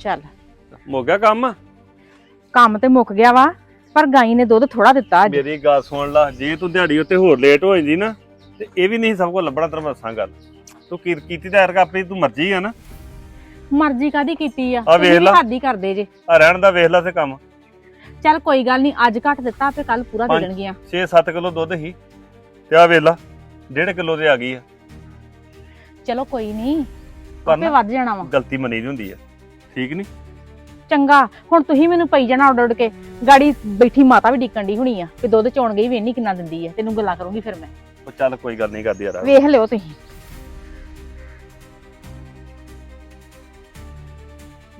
ਚੱਲ। ਮੁੱਕ ਗਿਆ ਕੰਮ? ਕੰਮ ਤੇ ਮੁੱਕ ਗਿਆ ਵਾ ਪਰ ਗਾਈ ਨੇ ਦੁੱਧ ਥੋੜਾ ਦਿੱਤਾ ਅੱਜ। ਮੇਰੀ ਗੱਲ ਸੁਣ ਲੈ ਜੇ ਤੂੰ ਦਿਹਾੜੀ ਉੱਤੇ ਹੋਰ ਲੇਟ ਹੋ ਜਾਂਦੀ ਨਾ ਤੇ ਇਹ ਵੀ ਨਹੀਂ ਸਭ ਕੁਝ ਲੱਭਣਾ ਤੇਰਾ ਮੈਂ ਦੱਸਾਂ ਗੱਲ। ਤੂੰ ਕੀ ਕੀਤੀ ਤਾਂ ਯਾਰ ਆਪਣੀ ਤੂੰ ਮਰਜ਼ੀ ਆ ਨਾ। ਮਰਜ਼ੀ ਕਾਦੀ ਕੀਤੀ ਆ? ਆ ਵੇਖ ਲਾ। ਹੀ ਕਰਦੇ ਜੇ। ਆ ਰਹਿਣ ਦਾ ਵੇਖ ਲੈ ਤੇ ਕੰਮ। ਚੱਲ ਕੋਈ ਗੱਲ ਨਹੀਂ ਅੱਜ ਘੱਟ ਦਿੱਤਾ ਆਪੇ ਕੱਲ ਪੂਰਾ ਦੇ ਪੰਜ- ਦੇਣਗੀਆਂ। 6-7 ਕਿਲੋ ਦੁੱਧ ਹੀ ਤੇ ਆ ਵੇਖ ਲਾ 1.5 ਕਿਲੋ ਦੇ ਆ ਗਈ ਆ। ਚਲੋ ਕੋਈ ਨਹੀਂ ਪਰ ਆਪੇ ਨਾ ਵੱਧ ਜਾਣਾ ਵਾ। ਗਲਤੀ ਮੰਨੀ ਦੀ ਹੁੰਦੀ ਆ। ਠੀਕ ਨਹੀਂ ਚੰਗਾ ਹੁਣ ਤੁਸੀਂ ਮੈਨੂੰ ਪਈ ਜਾਣਾ ਉੱਡ ਉੱਡ ਕੇ। ਗਾੜੀ ਬੈਠੀ ਮਾਤਾ ਵੀ ਡਿੱਕਣ ਦੀ ਹੋਣੀ ਆ ਕਿ ਦੁੱਧ ਚੋਣ ਗਈ ਵੇਨੀ ਕਿੰਨਾ ਦਿੰਦੀ ਆ ਤੈਨੂੰ ਗੱਲਾਂ ਕਰੂੰਗੀ ਫਿਰ ਮੈਂ। ਉਹ ਚੱਲ ਕੋਈ ਗੱਲ ਨਹੀਂ ਕਰਦੀ ਯਾਰ ਵੇਖ ਲਿਓ ਤੁਸੀਂ।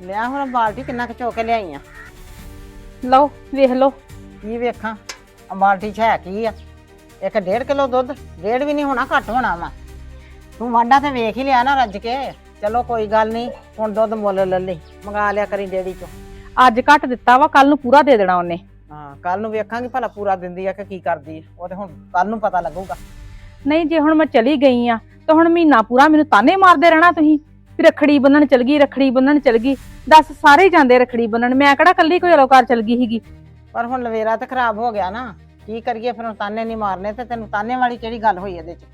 ਲਿਆ ਹੁਣ ਬਾਲਟੀ ਕਿੰਨਾ ਕੁ ਚੋ ਕੇ ਲਿਆਈ ਆ? ਲਓ ਵੇਖ ਲਓ। ਕੀ ਵੇਖਾਂ? ਆ ਬਾਲਟੀ 'ਚ ਹੈ ਕੀ ਆ? ਇੱਕ ਡੇਢ ਕਿਲੋ ਦੁੱਧ ਡੇਢ ਵੀ ਨਹੀਂ ਹੋਣਾ ਘੱਟ ਹੋਣਾ ਵਾ। ਤੂੰ ਵਾਂਡਾ ਤੇ ਵੇਖ ਹੀ ਲਿਆ ਨਾ ਰੱਜ ਕੇ। ਚਲੋ ਕੋਈ ਗੱਲ ਨਹੀਂ ਹੁਣ ਦੁੱਧ ਮੁੱਲ ਲੈ ਲਈ ਮੰਗਾ ਲਿਆ ਕਰੀ ਡੇੜੀ ਚੋਂ। ਅੱਜ ਘੱਟ ਦਿੱਤਾ ਵਾ ਕੱਲ ਨੂੰ ਪੂਰਾ ਦੇ ਦੇਣਾ ਉਹਨੇ। ਹਾਂ ਕੱਲ ਨੂੰ ਵੇਖਾਂਗੇ ਭਲਾ ਪੂਰਾ ਦਿੰਦੀ ਆ ਕਿ ਕੀ ਕਰਦੀ ਆ ਉਹ ਤੇ ਹੁਣ ਕੱਲ ਨੂੰ ਪਤਾ ਲੱਗੂਗਾ। ਨਹੀਂ ਜੇ ਹੁਣ ਮੈਂ ਚਲੀ ਗਈ ਆ ਤਾਂ ਹੁਣ ਮਹੀਨਾ ਪੂਰਾ ਮੈਨੂੰ ਤਾਨੇ ਮਾਰਦੇ ਰਹਿਣਾ ਤੁਸੀਂ। ਵੀ ਰਖੜੀ ਬੰਨਣ ਚਲ ਗਈ ਰਖੜੀ ਬੰਨਣ ਚਲ ਗਈ। ਦੱਸ ਸਾਰੇ ਹੀ ਜਾਂਦੇ ਰਖੜੀ ਬੰਨਣ ਮੈਂ ਕਿਹੜਾ ਕੱਲੀ ਕੋਈ ਅਲੋਕਾਰ ਚਲ ਗਈ ਸੀਗੀ। ਪਰ ਹੁਣ ਲਵੇਰਾ ਤੇ ਖਰਾਬ ਹੋ ਗਿਆ ਨਾ ਕੀ ਕਰੀਏ ਫਿਰ ਹੁਣ ਤਾਨੇ ਨਹੀਂ ਮਾਰਨੇ ਤੇ ਤੈਨੂੰ ਤਾਨੇ ਵਾਲੀ ਕਿਹੜੀ ਗੱਲ ਹੋਈ ਇਹਦੇ 'ਚ?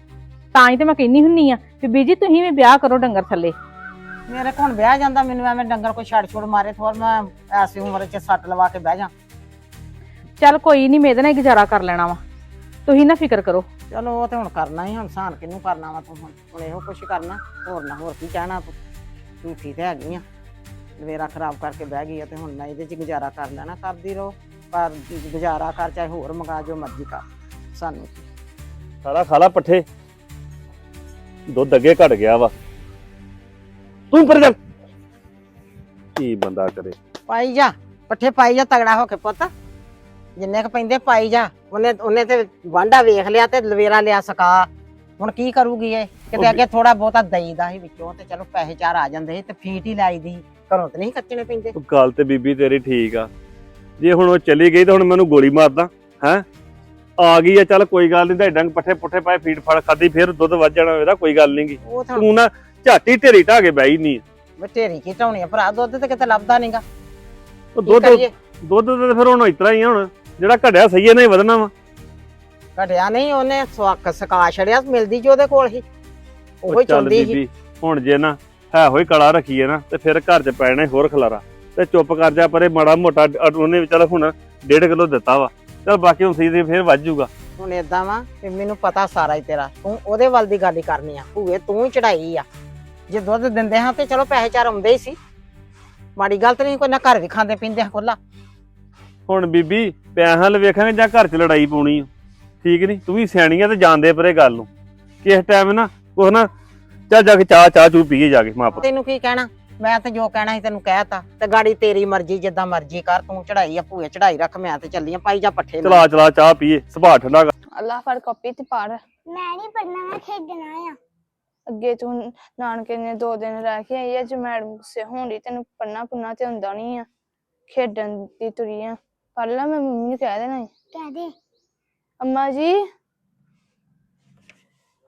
ਤਾਂ ਹੀ ਤੇ ਮੈਂ ਕਹਿੰਦੀ ਹੁੰਨੀ ਆ ਵੀ ਬੀਜੀ ਤੁਸੀਂ ਵੀ ਵਿਆਹ ਕਰੋ ਡੰਗਰ ਥੱਲੇ। ਮੇਰੇ ਕੋਲ ਵਿਆਹ ਜਾਂਦਾ ਮੈਨੂੰ ਐਵੇਂ ਡੰਗਰ ਕੋਈ ਛੱਡ ਛੁੱਡ ਮਾਰੇ ਥੋੜ ਮੈਂ ਐਸੀ ਉਮਰ 'ਚ ਸੱਟ ਲਵਾ ਕੇ ਬਹਿ ਜਾ। ਚੱਲ ਕੋਈ ਨਹੀਂ ਮੈਂ ਇਹਦੇ ਨਾਲ ਹੀ ਗੁਜ਼ਾਰਾ ਕਰ ਲੈਣਾ ਵਾ। ਤੁਸੀਂ ਨਾ ਫਿਕਰ ਕਰੋ। ਚਲੋ ਉਹ ਤੇ ਹੁਣ ਕਰਨਾ ਹੀ ਹੁਣ ਸਾਨ ਕਿਹਨੂੰ ਕਰਨਾ ਵਾ ਤੂੰ ਹੁਣ? ਹੁਣ ਇਹੋ ਕੁਛ ਕਰਨਾ ਹੋਰ ਨਾ ਹੋਰ ਕੀ ਕਹਿਣਾ ਤੂੰ? ਝੂਠੀ ਤੇ ਹੈਗੀ ਆ। ਲਵੇਰਾ ਖਰਾਬ ਕਰਕੇ ਬਹਿ ਗਈ ਆ ਤੇ ਹੁਣ ਮੈਂ ਇਹਦੇ 'ਚ ਗੁਜ਼ਾਰਾ ਕਰ ਲੈਣਾ ਕਰਦੀ ਰਹੋ। ਪਰ ਗੁਜ਼ਾਰਾ ਕਰ ਚਾਹੇ ਹੋਰ ਮੰਗਾ ਜੋ ਮਰਜ਼ੀ ਕਰ ਸਾਨੂੰ ਕੀ। ਸਾਰਾ ਖਾਲਾ ਪੱਠੇ। ਦੁੱਧ ਅੱਗੇ ਘਟ ਗਿਆ ਵਾ। ਤੂੰ ਪਰ ਚੱਲ ਕੀ ਬੰਦਾ ਕਰੇ? ਪਾਈ ਜਾ ਪੱਠੇ ਪਾਈ ਜਾ ਤਗੜਾ ਹੋ ਕੇ ਪੁੱਤ। ਜਿੰਨੇ ਕ ਪੈਂਦੇ ਪਾਈ ਜਾ। ਉਹਨੇ ਉਹਨੇ ਤੇ ਵਾਂਡਾ ਵੇਖ ਲਿਆ ਤੇ ਲਵੇਰਾ ਲਿਆ ਸਕਾ। ਹੁਣ ਕੀ ਕਰੂਗੀ ਇਹ? ਕਿਤੇ ਅੱਗੇ ਥੋੜਾ ਬਹੁਤਾ ਦਈਦਾ ਸੀ ਵਿੱਚੋਂ ਤੇ ਚਲੋ ਪੈਸੇ ਚਾਰ ਆ ਜਾਂਦੇ ਸੀ ਤੇ ਫੀਟ ਹੀ ਲਾਈਦੀ ਸੀ ਘਰੋਂ ਤੇ ਨਹੀਂ ਕੱਚਣੇ ਪੈਂਦੇ। ਗੱਲ ਤੇ ਬੀਬੀ ਤੇਰੀ ਠੀਕ ਆ। ਜੇ ਹੁਣ ਉਹ ਚਲੀ ਗਈ ਤਾਂ ਹੁਣ ਮੈਨੂੰ ਗੋਲੀ ਮਾਰਦਾ ਹੈ? ਆ ਗਈ ਆ ਚੱਲ ਕੋਈ ਗੱਲ ਨਹੀਂ ਤੇ ਡੰਗ ਪੱਠੇ ਪੁੱਠੇ ਪਾਏ ਫੀਡ ਫੜ ਖਾਦੀ ਫਿਰ ਦੁੱਧ ਵੱਧ ਜਾਣਾ ਇਹਦਾ ਕੋਈ ਗੱਲ ਨਹੀਂਗੀ ਉਹ ਤਾਂ ਤੂੰ ਨਾ ਝਾਟੀ ਢੇਰੀ ਢਾ ਕੇ ਬੈਈ ਨਹੀਂ ਬਥੇਰੀ ਕੀ ਢਾਉਣੀ ਆ ਭਰਾ ਦੁੱਧ ਤੇ ਕਿਤੇ ਲੱਭਦਾ ਨਹੀਂਗਾ ਉਹ ਦੁੱਧ ਦੁੱਧ ਤੇ ਫਿਰ ਹੁਣ ਇਤਰਾ ਹੀ ਆ ਹੁਣ ਜਿਹੜਾ ਘੜਿਆ ਸਹੀ ਨਹੀਂ ਵਧਣਾ ਵਾ। ਘਟਿਆ ਨਹੀਂ ਉਹਨੇ ਸਵਾਕ ਸਕਾ ਛੜਿਆ ਮਿਲਦੀ ਜੋ ਉਹਦੇ ਕੋਲ ਹੀ। ਉਹ ਹੀ ਚੱਲ ਚੁੰਦੀ ਸੀ। ਬੀਬੀ ਹੁਣ ਜੇ ਨਾ ਹੈ ਹੋਈ ਕਲਾ ਰੱਖੀਏ ਨਾ ਤੇ ਫਿਰ ਘਰ 'ਚ ਪੈਣਾ ਹੀ ਹੋਰ ਖਲਾਰਾ। ਤੇ ਚੁੱਪ ਕਰ ਜਾ ਪਰੇ ਮਾੜਾ ਮੋਟਾ ਅ- ਉਹਨੇ ਵੀ ਚੱਲ ਹੁਣ 1.5 ਕਿਲੋ ਦਿੱਤਾ ਵਾ। ਚੱਲ ਬਾਕੀ ਹੁਣ ਸਹੀ ਤੇ ਫਿਰ ਵੱਧ ਜਾਊਗਾ। ਹੁਣ ਏਦਾਂ ਵਾ ਕਿ ਮੈਨੂੰ ਪਤਾ ਸਾਰਾ ਹੀ ਤੇਰਾ ਤੂੰ ਉਹਦੇ ਵੱਲ ਦੀ ਗੱਲ ਹੀ ਕਰਨੀ ਆ ਭੂਏ ਤੂੰ ਹੀ ਚੜਾਈ ਆ। ਜੇ ਦੁੱਧ ਦਿੰਦੇ ਹਾਂ ਤੇ ਚਲੋ ਪੈਸੇ ਚਾਰ ਆਉਂਦੇ ਹੀ ਸੀ। ਮਾੜੀ ਗੱਲ ਤੇ ਨਹੀਂ ਕੋਈ ਨਾ ਘਰ ਵੀ ਖਾਂਦੇ ਪੀਂਦੇ ਆ ਖੁੱਲਾ ਹੁਣ ਬੀਬੀ ਪੈਸਿਆਂ ਲ ਵੇਖਾਂਗੇ ਜਾਂ ਘਰ 'ਚ ਲੜਾਈ ਪਾਉਣੀ ਆ। ਠੀਕ ਨਹੀਂ ਤੂੰ ਵੀ ਸਿਆਣੀ ਆ ਤੇ ਜਾਣਦੇ ਪਰੇ ਗੱਲ ਨੂੰ। ਕਿਸ ਟਾਈਮ ਨਾ ਕੁਛ ਨਾ ਚੱਲ ਜਾ ਕੇ ਚਾਹ ਚਾਹ ਚੂ ਪੀਏ ਜਾ ਕੇ ਮਾਪ ਤੈਨੂੰ ਕੀ ਕਹਿਣਾ? ਮੈਂ ਤੇ ਜੋ ਕਹਿਣਾ ਸੀ ਤੈਨੂੰ ਕਹਿਤਾ ਤੇ ਗਾੜੀ ਤੇਰੀ ਮਰਜ਼ੀ ਜਿੱਦਾਂ ਮਰਜ਼ੀ ਕਰ ਤੂੰ ਚੜਾਈ ਆ ਭੂਏ ਚੜਾਈ ਰੱਖ ਮੈਂ ਤੇ ਚੱਲੀ ਆ ਪਾਈ ਜਾ ਪੱਠੇ ਨੂੰ। ਚਲਾ ਚਲਾ ਚਾਹ ਪੀਏ ਸੁਭਾਅ ਠੰਡਾ ਕਰ। ਅੱਲਾ ਫੜ ਕਾਪੀ ਤੇ ਪੜ। ਮੈਂ ਨਹੀਂ ਪੜਨਾ ਮੈਂ ਖੇਡਣਾ ਆ। ਅੱਗੇ ਤੂੰ ਨਾਨਕੇ ਨੇ ਦੋ ਦਿਨ ਰਹਿ ਕੇ ਆਈ ਅੱਜ ਮੈਡਮ ਗੁੱਸੇ ਹੋਣੀ ਤੈਨੂੰ ਪੜਨਾ ਪੁੰਨਾ ਤੇ ਹੁੰਦਾ ਨਹੀਂ ਆ। ਖੇਡਣ ਦੀ ਤੁਰੀ ਆ। ਪੜ ਲੈ ਮੈਂ ਮੰਮੀ ਨੂੰ ਕਹਿ ਦੇਣਾ ਈ। ਕਹਿ ਦੇ। ਅੰਮਾ ਜੀ।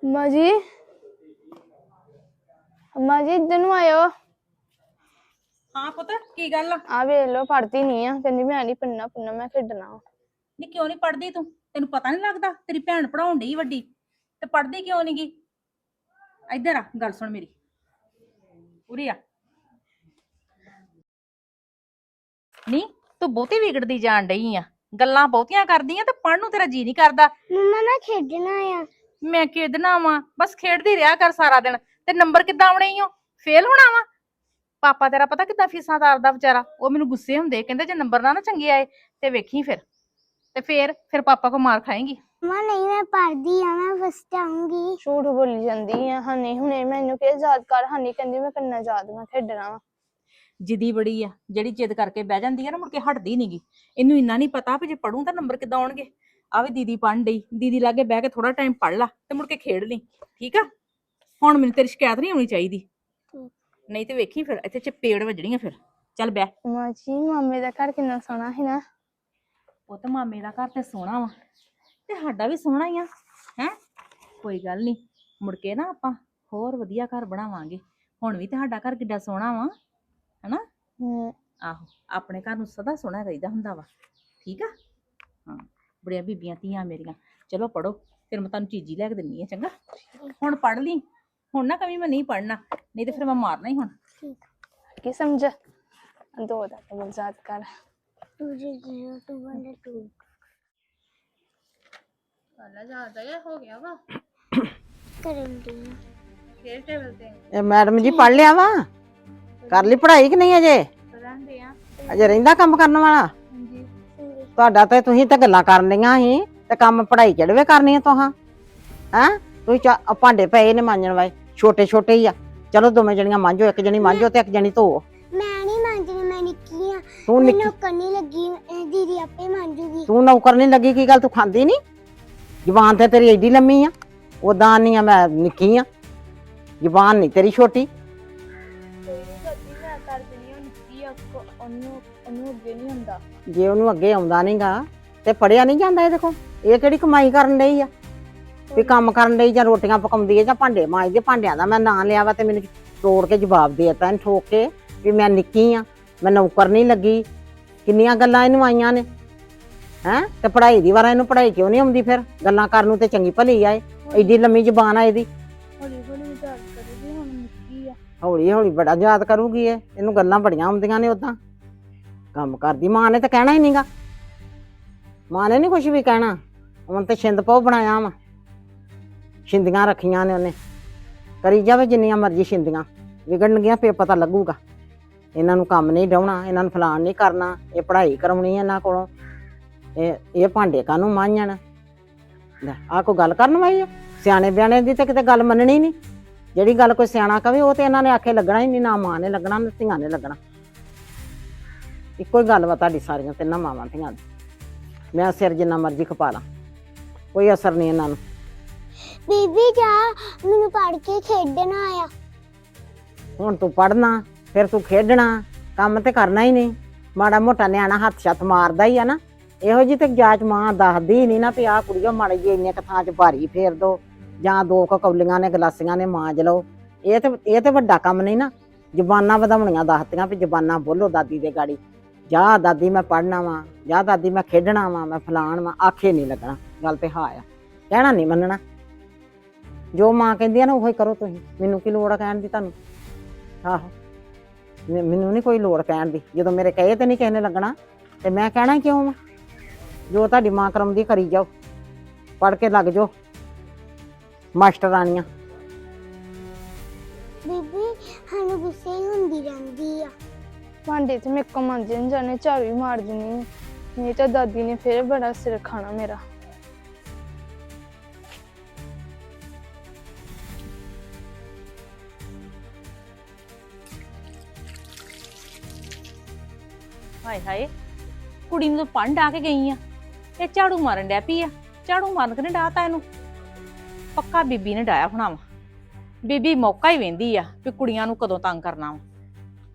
ਅੰਮਾ ਜੀ। ਅੰਮਾ ਜੀ ਇੱਧਰ ਨੂੰ ਆਇਓ। ਹਾਂ ਪੁੱਤ ਕੀ ਗੱਲ ਆ? ਆ ਵੇਖ ਲੋ ਪੜਦੀ ਨਹੀਂ ਆ ਕਹਿੰਦੀ ਮੈਂ ਨਹੀਂ ਪੜਨਾ ਪੁੰਨਾ ਮੈਂ ਖੇਡਣਾ ਵਾ। ਨੀ ਕਿਉਂ ਨਹੀਂ ਪੜਦੀ ਤੂੰ? ਤੈਨੂੰ ਪਤਾ ਨਹੀਂ ਲੱਗਦਾ ਤੇਰੀ ਭੈਣ ਪੜਾਉਣ ਡਈ ਵੱਡੀ ਤੇ ਪੜਦੀ ਕਿਉਂ ਨੀ ਗੀ? ਇੱਧਰ ਆ ਗੱਲ ਸੁਣ ਮੇਰੀ। ਉਰੇ ਆ। ਨੀ ਤੂੰ ਬਹੁਤੀ ਵਿਗੜਦੀ ਜਾਣ ਡਈ ਆ। ਗੱਲਾਂ ਬਹੁਤੀਆਂ ਕਰਦੀ ਆ ਤੇ ਪੜਨ ਨੂੰ ਤੇਰਾ ਜੀ ਨਹੀਂ ਕਰਦਾ। ਮੰਮਾ ਮੈਂ ਖੇਡਣਾ ਆ। ਮੈਂ ਖੇਡਣਾ ਵਾਂ ਬਸ ਖੇਡਦੀ ਰਿਹਾ ਕਰ ਸਾਰਾ ਦਿਨ। ਤੇ ਨੰਬਰ ਕਿੱਦਾਂ ਆਉਣੇ ਈ ਓ? ਫੇਲ ਹੋਣਾ ਵਾ? ਪਾਪਾ ਤੇਰਾ ਪਤਾ ਕਿੱਦਾਂ ਫੀਸਾਂ ਤਾਰਦਾ ਵਿਚਾਰਾ? ਉਹ ਮੈਨੂੰ ਗੁੱਸੇ ਹੁੰਦੇ ਕਹਿੰਦੇ ਜੇ ਨੰਬਰ ਨਾ ਨਾ ਚੰਗੇ ਆਏ ਤੇ ਵੇਖੀ ਫਿਰ। ਤੇ ਫੇਰ ਫਿਰ ਪਾਪਾ ਕੋ ਮਾਰ ਖਾਏਂਗੀ? ਮੰਮਾ ਨਹੀਂ ਮੈਂ ਪੜਦੀ ਆ ਮੈਂ ਫਸਟ ਆਉਂਗੀ ਝੂਠ ਬੋਲੀ ਜਾਂਦੀ ਆ ਹਨੀ ਹੁਣੇ ਮੈਨੂੰ ਕਿਹਾ ਯਾਦ ਕਰ ਹਨੀ ਕਹਿੰਦੀ ਮੈਂ ਕਰਨਾ ਯਾਦ ਮੈਂ ਖੇਡਣਾ ਵਾ। ਜਿੱਦੀ ਬੜੀ ਆ ਜਿਹੜੀ ਜਿੱਦ ਕਰਕੇ ਬਹਿ ਜਾਂਦੀ ਆ ਨਾ ਮੁੜ ਕੇ ਹਟਦੀ ਨਹੀਂਗੀ ਇਹਨੂੰ ਇੰਨਾ ਨਹੀਂ ਪਤਾ ਵੀ ਜੇ ਪੜੂੰ ਤਾਂ ਨੰਬਰ ਕਿੱਦਾਂ ਆਉਣਗੇ। ਆ ਵੀ ਦੀਦੀ ਪੜ੍ਹਨ ਡਈ ਦੀਦੀ ਲਾਗੇ ਬਹਿ ਕੇ ਥੋੜਾ ਟਾਈਮ ਪੜ ਲਾ ਤੇ ਮੁੜ ਕੇ ਖੇਡ ਲਈ ਠੀਕ ਆ? ਹੁਣ ਮੈਨੂੰ ਤੇਰੀ ਸ਼ਿਕਾਇਤ ਨਹੀਂ ਆਉਣੀ ਚਾਹੀਦੀ। ਨਹੀਂ ਤੇ ਵੇਖੀ ਫਿਰ ਇੱਥੇ ਚਪੇੜ ਵੱਜਣੀਆਂ ਫਿਰ। ਚੱਲ ਬਹਿ। ਮਾਂ ਜੀ ਮਾਮੇ ਦਾ ਘਰ ਕਿੰਨਾ ਸੋਹਣਾ ਹੈ ਨਾ। ਪੁੱਤ ਮਾਮੇ ਦਾ ਘਰ ਤੇ ਸੋਹਣਾ ਵਾ। ਤੇ ਸਾਡਾ ਵੀ ਸੋਹਣਾ ਹੀ ਆ ਹੈ? ਕੋਈ ਗੱਲ ਨਹੀਂ ਮੁੜ ਕੇ ਨਾ ਆਪਾਂ ਹੋਰ ਵਧੀਆ ਘਰ ਬਣਾਵਾਂਗੇ। ਹੁਣ ਵੀ ਤੇ ਸਾਡਾ ਘਰ ਕਿੱਡਾ ਸੋਹਣਾ ਵਾ ਹਨਾ? ਆਹੋ ਆਪਣੇ ਘਰ ਨੂੰ ਸਦਾ ਸੋਹਣਾ ਰਹੀਦਾ ਹੁੰਦਾ ਵਾ। ਠੀਕ ਆ? ਹਾਂ ਬੜੀਆਂ ਬੀਬੀਆਂ ਧੀਆਂ ਮੇਰੀਆਂ। ਚਲੋ ਪੜੋ ਫਿਰ ਮੈਂ ਤੁਹਾਨੂੰ ਚੀਜ਼ੀ ਲੈ ਕੇ ਦਿੰਨੀ ਆ ਚੰਗਾ? ਹੁਣ ਪੜ ਲਈ। ਹੁਣ ਨਾ ਕਵੀ ਮੈਂ ਨਹੀਂ ਪੜਨਾ ਨਹੀਂ ਤੇ ਫਿਰ ਮੈਂ ਮਾਰਨਾ ਹੀ ਹੁਣ। ਕੀ ਸਮਝ? ਪਹਿਲਾਂ ਹੋ ਗਿਆ ਵਾ। ਕਰਨ ਦੀ ਫੇਰ ਟੇਬਲ ਤੇ। ਇਹ ਮੈਡਮ ਜੀ ਪੜ ਲਿਆ ਵਾ? ਕਰ ਲਈ ਪੜ੍ਹਾਈ ਕਿ ਨਹੀਂ ਅਜੇ? ਰਹਿੰਦੇ ਆ। ਅਜੇ ਰਹਿੰਦਾ ਕੰਮ ਕਰਨ ਵਾਲਾ? ਹਾਂਜੀ। ਤੁਹਾਡਾ ਤੇ ਤੁਸੀਂ ਤਾਂ ਗੱਲਾਂ ਕਰਨ ਲੀਆਂ ਸੀ ਤੇ ਕੰਮ ਪੜ੍ਹਾਈ ਕਿਹੜੇ ਕਰਨੀ ਆ ਤੁਹਾਂ ਹੈਂ? ਤੁਸੀਂ ਚਾ- ਆਹ ਭਾਂਡੇ ਪਏ ਨੇ ਮਾਂਜਣ ਵਾਲੇ ਛੋਟੇ ਛੋਟੇ ਹੀ ਆ। ਚਲੋ ਦੋਵੇਂ ਜਣੀਆਂ ਮਾਂਜੋ ਇੱਕ ਜਣੀ ਮਾਂਜੋ ਤੇ ਇੱਕ ਜਣੀ ਧੋ ਮੈਂ ਨਹੀਂ ਮੰਗਦੀ ਮੈਂ ਨਿੱਕੀ ਆ। ਤੂੰ ਨਿੱਕੀ ਮੈਨੂੰ ਕੰਨੀ ਲੱਗੀ ਇਹ ਦੀਦੀ ਆਪੇ ਮੰਜੂਗੀ। ਤੂੰ ਨੌਕਰ ਨਹੀਂ ਲੱਗੀ ਕੀ ਗੱਲ ਤੂੰ ਖਾਂਦੀ ਨਹੀਂ ਜ਼ੁਬਾਨ ਤੇ ਤੇਰੀ ਏਡੀ ਲੰਮੀ ਆ। ਉਦਾਂ ਨਹੀਂ ਆ ਮੈਂ ਨਿੱਕੀ ਆ। ਜ਼ੁਬਾਨ ਨਹੀਂ ਤੇਰੀ ਛੋਟੀ। ਕਦੀ ਮੈਂ ਕਰ ਦਿੰਦੀ ਹਾਂ ਨਿੱਕੀ ਆ ਕੋ- ਉਹਨੂੰ ਉਹਨੂੰ ਅੱਗੇ ਨਹੀਂ ਹੁੰਦਾ। ਜੇ ਉਹਨੂੰ ਅੱਗੇ ਆਉਂਦਾ ਨਹੀਂਗਾ ਤੇ ਪੜਿਆ ਨਹੀਂ ਜਾਂਦਾ ਇਹਦੇ ਕੋਲ। ਇਹ ਕਿਹੜੀ ਕਮਾਈ ਕਰਨ ਲਈ ਆ? ਵੀ ਕੰਮ ਕਰਨ ਲਈ ਜਾਂ ਰੋਟੀਆਂ ਪਕਾਉਂਦੀ ਹੈ ਜਾਂ ਭਾਂਡੇ ਮਾਂਜਦੀ ਭਾਂਡਿਆਂ ਦਾ ਮੈਂ ਨਾਂ ਲਿਆ ਵਾ ਤੇ ਮੈਨੂੰ ਤੋੜ ਕੇ ਜਵਾਬ ਦੇ ਦਿੱਤਾ ਇਹਨੂੰ ਠੋਕ ਕੇ ਵੀ ਮੈਂ ਨਿੱਕੀ ਆ ਮੈਂ ਨੌਕਰ ਨਹੀਂ ਲੱਗੀ। ਕਿੰਨੀਆਂ ਗੱਲਾਂ ਇਹਨੂੰ ਆਈਆਂ ਨੇ? ਹੈਂ? ਤੇ ਪੜ੍ਹਾਈ ਦੀ ਵਾਰ ਇਹਨੂੰ ਪੜ੍ਹਾਈ ਕਿਉਂ ਨਹੀਂ ਆਉਂਦੀ ਫਿਰ? ਗੱਲਾਂ ਕਰਨ ਨੂੰ ਤੇ ਚੰਗੀ ਭਲੀ ਆ ਇਹ। ਐਡੀ ਲੰਮੀ ਜ਼ਬਾਨ ਆ ਇਹਦੀ। ਹੌਲੀ ਹੌਲੀ ਯਾਦ ਕਰੂਗੀ ਹੁਣ ਨਿੱਕੀ ਆ। ਹੌਲੀ ਹੌਲੀ ਬੜਾ ਯਾਦ ਕਰੂਗੀ ਇਹ। ਇਹਨੂੰ ਗੱਲਾਂ ਬੜੀਆਂ ਆਉਂਦੀਆਂ ਨੇ ਉਦਾਂ ਕੰਮ ਕਰਦੀ ਮਾਂ ਨੇ ਤਾਂ ਕਹਿਣਾ ਹੀ ਨਹੀਂਗਾ ਮਾਂ ਨੇ ਨਹੀਂ ਕੁਝ ਵੀ ਕਹਿਣਾ। ਹੁਣ ਤੇ ਛਿੰਦ ਪਾਉ ਬਣਾਇਆ ਵਾ। ਛਿੰਦੀਆਂ ਰੱਖੀਆਂ ਨੇ ਉਹਨੇ। ਕਰੀ ਜਾਵੇ ਜਿੰਨੀਆਂ ਮਰਜ਼ੀ ਛਿੰਦੀਆਂ ਵਿਗੜਨਗੀਆਂ ਫੇਰ ਪਤਾ ਲੱਗੂਗਾ। ਇਹਨਾਂ ਨੂੰ ਕੰਮ ਨਹੀਂ ਡਾਉਣਾ, ਇਹਨਾਂ ਨੂੰ ਫਲਾਣ ਨਹੀਂ ਕਰਨਾ, ਇਹ ਪੜ੍ਹਾਈ ਕਰਾਉਣੀ ਇਹਨਾਂ ਕੋਲੋਂ। ਇਹ ਇਹ ਭਾਂਡੇ ਕਾਹਨੂੰ ਮਾਂਜਣ? ਲੈ ਆ ਕੋਈ ਗੱਲ ਕਰਨ ਵਾਲੀ ਆ? ਸਿਆਣੇ ਬਿਆਣੇ ਦੀ ਤਾਂ ਕਿਤੇ ਗੱਲ ਮੰਨਣੀ ਨਹੀਂ। ਜਿਹੜੀ ਗੱਲ ਕੋਈ ਸਿਆਣਾ ਕਵੇ, ਉਹ ਤੇ ਇਹਨਾਂ ਨੇ ਆਖੇ ਲੱਗਣਾ ਹੀ ਨਹੀਂ, ਨਾ ਮਾਂ ਨੇ ਲੱਗਣਾ, ਨਾ ਧੀਆਂ ਨੇ ਲੱਗਣਾ। ਇੱਕੋ ਹੀ ਗੱਲ ਵਾ ਤੁਹਾਡੀ ਸਾਰੀਆਂ ਤਿੰਨਾਂ ਮਾਵਾਂ ਧੀਆਂ ਦੀ। ਮੈਂ ਸਿਰ ਜਿੰਨਾ ਮਰਜ਼ੀ ਖਪਾ ਲਾਂ। ਕੋਈ ਅਸਰ ਨਹੀਂ ਇਹਨਾਂ ਨੂੰ। ਬੀਬੀ, ਜਾ। ਮੈਨੂੰ ਪੜ ਕੇ ਖੇਡਣਾ ਆ ਹੁਣ ਤੂੰ ਪੜਨਾ ਫਿਰ ਤੂੰ ਖੇਡਣਾ। ਕੰਮ ਤੇ ਕਰਨਾ ਹੀ ਨਹੀਂ। ਮਾੜਾ ਮੋਟਾ ਨਿਆਣਾ ਹੱਥ ਛੱਤ ਮਾਰਦਾ ਹੀ ਆ ਨਾ। ਇਹੋ ਜੀ ਤੇ ਜਾਚ ਮਾਂ ਦੱਸਦੀ ਨਹੀਂ ਨਾ ਵੀ ਆਹ ਕੁੜੀਓ ਮਾੜੀ ਜੀ ਇੰਨੇ ਕੁ 'ਚ ਭਾਰੀ ਫੇਰ ਦੋ। ਜਾਂ ਦੋ ਕੁ ਕੌਲੀਆਂ ਨੇ, ਗਲਾਸੀਆਂ ਨੇ ਮਾਂਜ ਲਓ ਇਹ ਤੇ ਇਹ ਤੇ ਵੱਡਾ ਕੰਮ ਨਹੀਂ ਨਾ। ਜ਼ਬਾਨਾਂ ਵਧਾਉਣੀਆਂ ਦੱਸਦੀਆਂ ਵੀ ਜ਼ਬਾਨਾਂ ਬੋਲੋ ਦਾਦੀ ਦੇ ਗਾੜੀ। ਜਾ ਦਾਦੀ ਮੈਂ ਪੜਨਾ ਵਾਂ, ਜਾ ਦਾਦੀ ਮੈਂ ਖੇਡਣਾ ਵਾਂ, ਮੈਂ ਫਲਾਣ ਵਾਂ, ਆਖੇ ਨਹੀਂ ਲੱਗਣਾ। ਗੱਲ ਤੇ ਹਾਂ ਆ। ਕਹਿਣਾ ਨਹੀਂ ਮੰਨਣਾ। ਜੋ ਮਾਂ ਕਹਿੰਦੀ ਆ ਨਾ ਉਹੀ ਕਰੋ ਤੁਸੀਂ। ਮੈਨੂੰ ਕੀ ਲੋੜ ਆ ਕਹਿਣ ਦੀ ਤੁਹਾਨੂੰ? ਆਹੋ। ਮੈਂ- ਮੈਨੂੰ ਨਹੀਂ ਕੋਈ ਲੋੜ ਕਹਿਣ ਦੀ। ਜਦੋਂ ਮੇਰੇ ਕਹੇ ਤੇ ਨਹੀਂ ਕਿਸੇ ਨੇ ਲੱਗਣਾ ਤੇ ਮੈਂ ਕਹਿਣਾ ਕਿਉਂ ਵਾ ਜੋ ਤੁਹਾਡੀ ਮਾਂ ਕਰਾਉਂਦੀ ਕਰੀ ਜਾਓ। ਪੜ ਕੇ ਲੱਗ ਜਾਓ। ਮਾਸਟਰਾਣੀਆਂ ਬੀਬੀ ਸਾਨੂੰ ਗੁੱਸੇ ਹੀ ਹੁੰਦੀ ਰਹਿੰਦੀ ਆ। ਭਾਂਡੇ ਤੇ ਮੇਰੇ ਕੋਲ ਮਾਂਜੇ ਨਹੀਂ ਜਾਣੇ ਝਾੜੂ ਹੀ ਮਾਰ ਦਿੰਦੀ ਹਾਂ। ਨਹੀਂ ਤਾਂ ਦਾਦੀ ਨੇ ਫੇਰ ਬੜਾ ਸਿਰ ਖਾਣਾ ਮੇਰਾ। ਹਾਏ ਹਾਏ ਕੁੜੀ ਨੂੰ ਤਾਂ ਪੰਡ ਆ ਕੇ ਗਈ ਆ। ਇਹ ਝਾੜੂ ਮਾਰਨ ਡਿਆ ਪਈ ਆ। ਝਾੜੂ ਮਾਰਨ ਕੇ ਨੇ ਡਾਤਾ ਇਹਨੂੰ? ਪੱਕਾ ਬੀਬੀ ਨੇ ਡਾਇਆ ਹੋਣਾ ਵਾ। ਬੀਬੀ ਮੌਕਾ ਹੀ ਵੇਂਦੀ ਆ ਵੀ ਕੁੜੀਆਂ ਨੂੰ ਕਦੋਂ ਤੰਗ ਕਰਨਾ ਵਾ।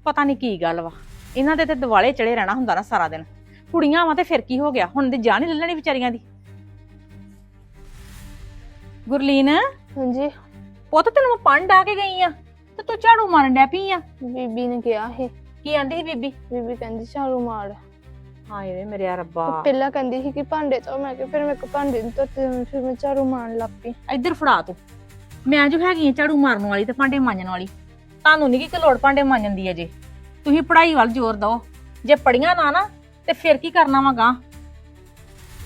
ਪਤਾ ਨਹੀਂ ਕੀ ਗੱਲ ਵਾ। ਇਹਨਾਂ ਦੇ ਤੇ ਦਿਵਾਲੇ ਚੜੇ ਰਹਿਣਾ ਹੁੰਦਾ ਨਾ ਸਾਰਾ ਦਿਨ। ਕੁੜੀਆਂ ਵਾ ਤੇ ਫਿਰ ਕੀ ਹੋ ਗਿਆ? ਹੁਣ ਤੇ ਜਾਨ ਹੀ ਲੈ ਲੈਣੀ ਵਿਚਾਰੀਆਂ ਦੀ। ਗੁਰਲੀਨ ਹਾਂਜੀ। ਪੁੱਤ ਤੈਨੂੰ ਮੈਂ ਪੰਡ ਆ ਕੇ ਗਈ ਆ ਤੇ ਤੂੰ ਝਾੜੂ ਮਾਰਨ ਡਿਆ ਪਈ ਆ। ਬੀਬੀ ਨੇ ਕਿਹਾ ਸੀ। ਕੀ ਆਂਦੀ ਸੀ ਬੀਬੀ? ਬੀਬੀ ਕਹਿੰਦੀ ਝਾੜੂ ਮਾਰ। ਹਾਏ ਵੇ ਮੇਰੇ ਰੱਬਾ। ਪਹਿਲਾਂ ਕਹਿੰਦੀ ਸੀ ਕਿ ਭਾਂਡੇ ਤੋਂ ਮੈਂ ਕਿ ਫਿਰ ਮੇਰੇ ਕੋ ਭਾਂਡੇ ਨਹੀਂ ਧੋਤੇ ਫਿਰ ਮੈਂ ਝਾੜੂ ਮਾਰਨ ਲੱਗ ਪਈ। ਇੱਧਰ ਫੜਾ ਤੂੰ। ਮੈਂ ਜੋ ਹੈਗੀ ਆ ਝਾੜੂ ਮਾਰਨ ਵਾਲੀ ਤੇ ਭਾਂਡੇ ਮਾਂਜਣ ਵਾਲੀ। ਤੁਹਾਨੂੰ ਨਹੀਂ ਕਿ ਲੋੜ ਭਾਂਡੇ ਮਾਂਜਣ ਦੀ ਅਜੇ। ਤੁਸੀਂ ਪੜ੍ਹਾਈ ਵੱਲ ਜ਼ੋਰ ਦਿਓ। ਜੇ ਪੜੀਆਂ ਨਾ ਨਾ ਤੇ ਫਿਰ ਕੀ ਕਰਨਾ ਵਾ ਗਾਂ?